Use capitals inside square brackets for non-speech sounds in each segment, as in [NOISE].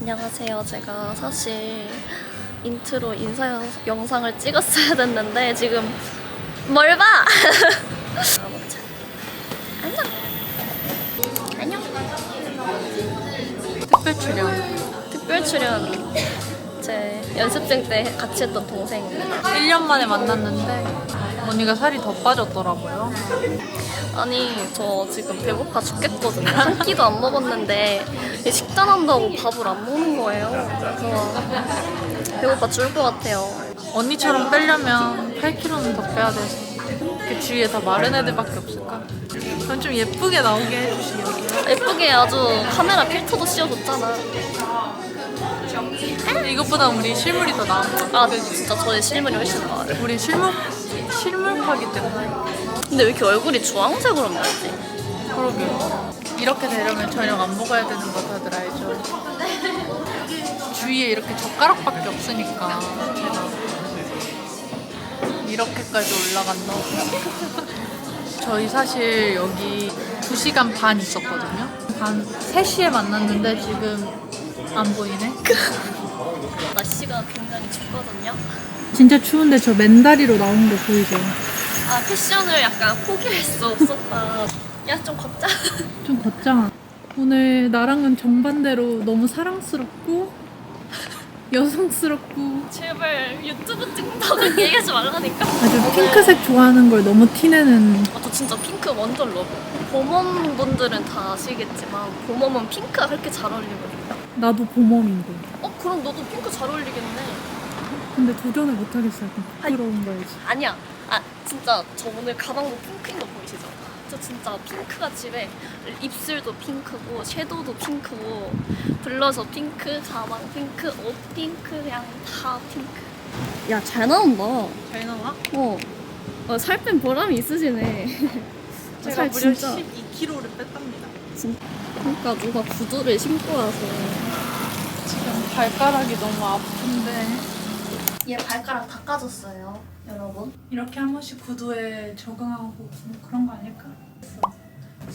안녕하세요. 제가 사실 인트로 인사 영- 영상을 찍었어야 됐는데 지금 뭘 봐? [LAUGHS] 안녕. 안녕. 특별 출연. 특별 출연 제 연습생 때 같이 했던 동생입니다. 1년 만에 만났는데 언니가 살이 더 빠졌더라고요. 아니 저 지금 배고파 죽겠거든요. 한 끼도 안 먹었는데 이 식단한다고 밥을 안 먹는 거예요. 그래서 배고파 죽을 것 같아요. 언니처럼 빼려면 8kg는 더 빼야 돼서 그 주위에 다 마른 애들밖에 없을까? 그럼 좀 예쁘게 나오게 해주시려고요. 예쁘게 아주 카메라 필터도 씌워줬잖아. 이것보다 우리 실물이 더 나은 것 같아. 아 진짜 저의 실물이 훨씬 나아요. 우리 실물, 실물파기 때문에. 근데 왜 이렇게 얼굴이 주황색으로 나지? 그러게. 이렇게 되려면 저녁 안 먹어야 되는 거 다들 알죠? 주위에 이렇게 젓가락밖에 없으니까 이렇게까지 올라간다고. [LAUGHS] 저희 사실 여기 2시간 반 있었거든요. 한 3시에 만났는데 지금 안 보이네. [LAUGHS] 날씨가 굉장히 춥거든요. 진짜 추운데 저 맨다리로 나오는 거 보이죠? 아 패션을 약간 포기할 수 없었다. 야 좀 걷자. [LAUGHS] 좀 걷자. 오늘 나랑은 정반대로 너무 사랑스럽고 여성스럽고 제발 유튜브 찍는다고 얘기하지 말라니까. 아주 핑크색 좋아하는 걸 너무 티내는 아, 저 진짜 핑크 완전 러브. 봄웜 분들은 다 아시겠지만 봄웜은 핑크가 그렇게 잘 어울리거든요. 나도 봄웜인데 어 그럼 너도 핑크 잘 어울리겠네. 근데 도전을 못 하겠어 약간 부끄러운 거야지 아니야. 아 진짜 저 오늘 가방도 핑크인 거 보이시죠? 저 진짜 핑크가 집에 입술도 핑크고 섀도우도 핑크고 블러셔 핑크, 가방 핑크, 옷 핑크 그냥 다 핑크. 야 잘 나온다. 잘 나와? 어. 어, 살 뺀 보람이 있으시네. [LAUGHS] 제가 살 무려 진짜. 12kg를 뺐답니다. 그러니까 누가 구두를 신고 와서. 지금 발가락이 너무 아픈데 얘 발가락 다 까졌어요, 여러분. 이렇게 한 번씩 구두에 적응하고 뭐 그런 거 아닐까?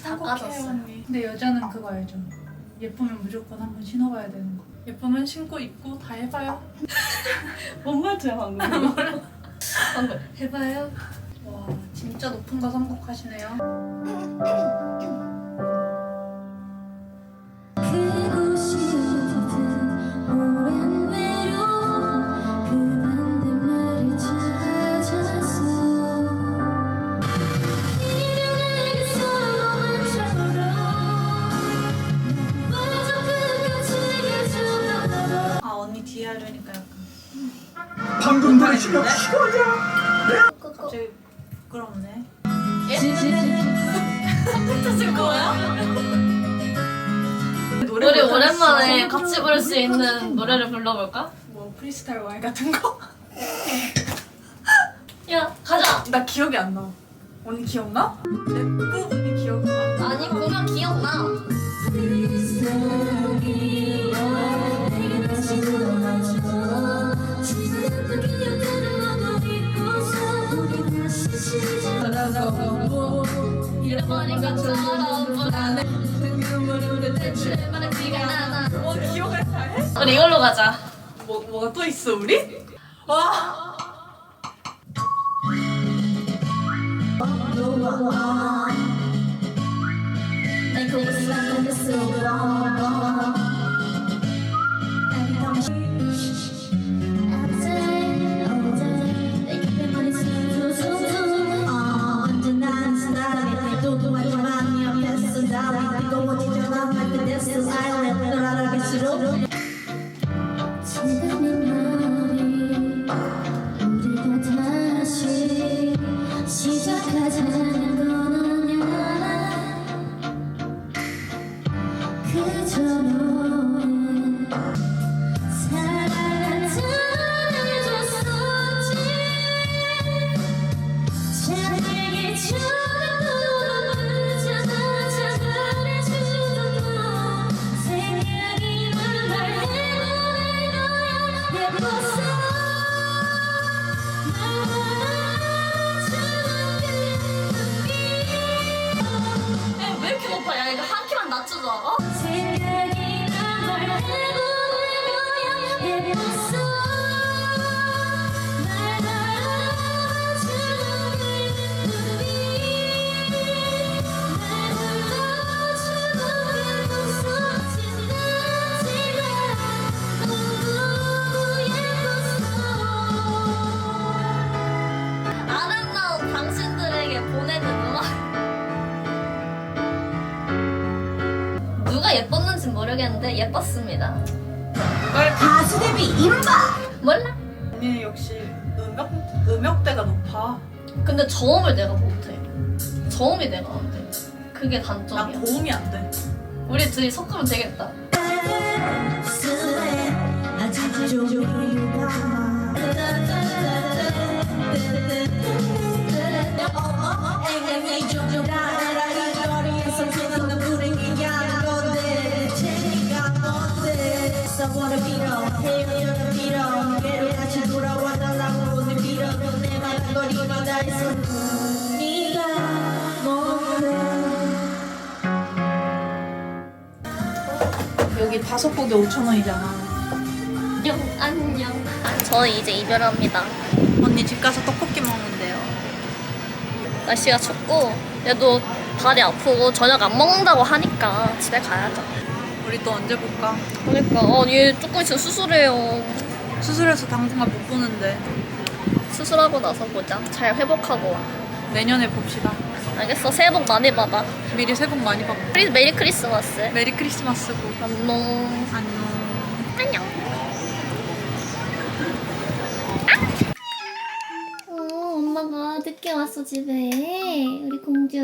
다 까졌어요. 언니 근데 여자는 그거 알죠? 예쁘면 무조건 한 번 신어봐야 되는 거 예쁘면 신고 입고 다 해봐요 [LAUGHS] 뭔 말투야 방금? 방금 해봐요. 와 진짜 높은 거 선곡하시네요 [LAUGHS] 방금 내 실력 실화냐? 갑자기 부끄럽네 지금 뭐야? 우리 오랜만에 같이 부를 수 있는 노래를 불러볼까? 뭐 프리스타일 와이 같은 거? 야 가자. 나 기억이 안 나. 언니 기억나? 랩 부분이 기억이 나. 아니 보면 기억나. 우리 이걸로 가자. 뭐, 뭐가 또 있어 우리? 와 왜 이렇게 높아? 야 이거 한 키만 낮춰줘. 어? 아름다운 당신들에게 보내는 음악. 누가 예뻤는지 모르겠는데 예뻤습니다. 가 수 데뷔 이른바! 몰라? 언니는 역시 음역, 음역대가 높아. 근데 저음을 내가 못해. 저음이 내가 안 돼. 그게 나 단점이야. 고음이 안 돼. 우리 둘이 섞으면 되겠다. 여기 다섯 곡에 5천 원이잖아. 안녕, 안녕. 저는 이제 이별합니다. 언니 집 가서 떡볶이 먹는데요. 날씨가 춥고, 얘도 발이 아프고 저녁 안 먹는다고 하니까 집에 가야죠. 우리 또 언제 볼까? 그러니까, 어, 얘 조금 있으면 수술해요. 수술해서 당분간 못 보는데 수술하고 나서 보자. 잘 회복하고 와. 내년에 봅시다. 알겠어. 새해 복 많이 받아. 미리 새해 복 많이 받고 크리, 메리 크리스마스. 메리 크리스마스고 안녕. 안녕. 안녕. 어, 엄마가 늦게 왔어 집에. 우리 공주.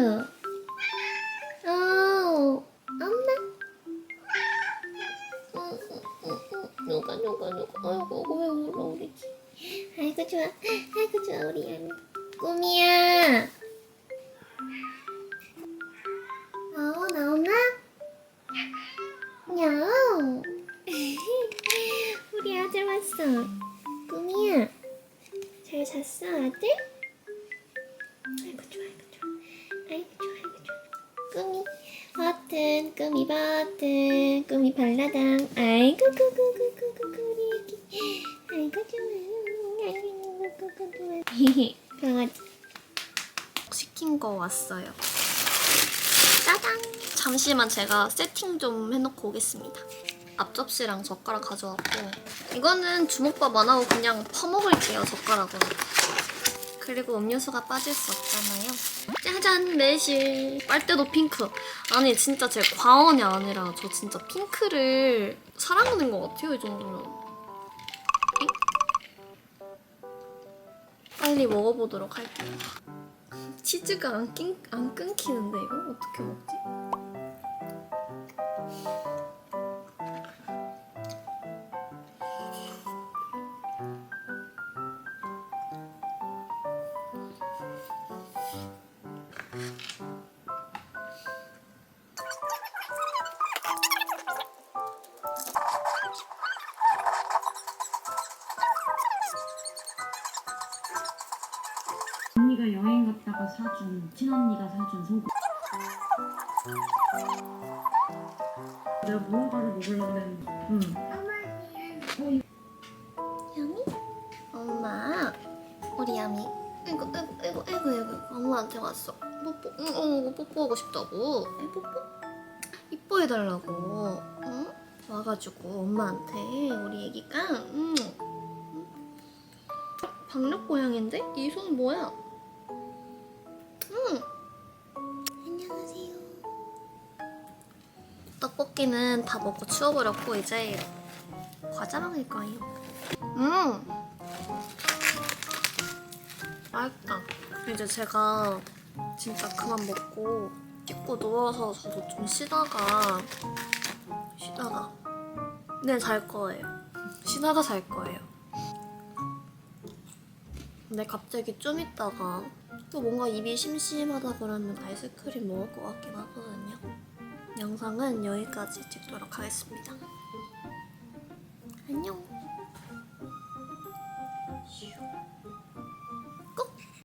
어, 엄마. 누가 누가 누가. 아이고 왜 울어 우리 집. 아이고 좋아. 아이고 좋아 우리 애미. 꿈이야. 어 나오나? 냐옹. [LAUGHS] 우리 아들 왔어. 꿈이야. 잘 잤어, 아들? 아이고 좋아, 아이고 좋아. 아이고 좋아, 아이고 좋아. 꿈이 버튼, 꿈이 버튼, 꿈이 발라당. 아이고 구구구구구구 우리 애기. 아이고 좋아. 구구구구. 강아지. 시킨 거 왔어요. 짜잔! 잠시만 제가 세팅 좀 해놓고 오겠습니다. 앞접시랑 젓가락 가져왔고 이거는 주먹밥 안 하고 그냥 퍼먹을게요 젓가락으로. 그리고 음료수가 빠질 수 없잖아요. 짜잔 매실. 빨대도 핑크. 아니 진짜 제 과언이 아니라 저 진짜 핑크를 사랑하는 것 같아요 이 정도면. 빨리 먹어보도록 할게요. 치즈가 안, 낀, 안 끊기는데 이거 어떻게 먹지? 언니가 여행 갔다가 사준 친언니가 사준 소금 내가 먹으려고 했는데 응 야미? 엄마 우리 야미 아이고 아이고 아이고 아이고 아이고 엄마한테 왔어 뽀뽀 응, 응 뽀뽀하고 싶다고 에 뽀뽀? 이뻐해달라고 응? 와가지고 엄마한테 우리 애기가 응. 응? 박력 고양인데? 이 손 뭐야? 떡볶이는 다 먹고 치워버렸고 이제 과자 먹을 거예요. 음! 맛있다. 이제 제가 진짜 그만 먹고 씻고 누워서 저도 좀 쉬다가 쉬다가. 내일 잘 거예요. 쉬다가 잘 거예요. 근데 갑자기 좀 있다가 또 뭔가 입이 심심하다 그러면 아이스크림 먹을 것 같긴 하거든요 영상은 여기까지 찍도록 하겠습니다 안녕 슈.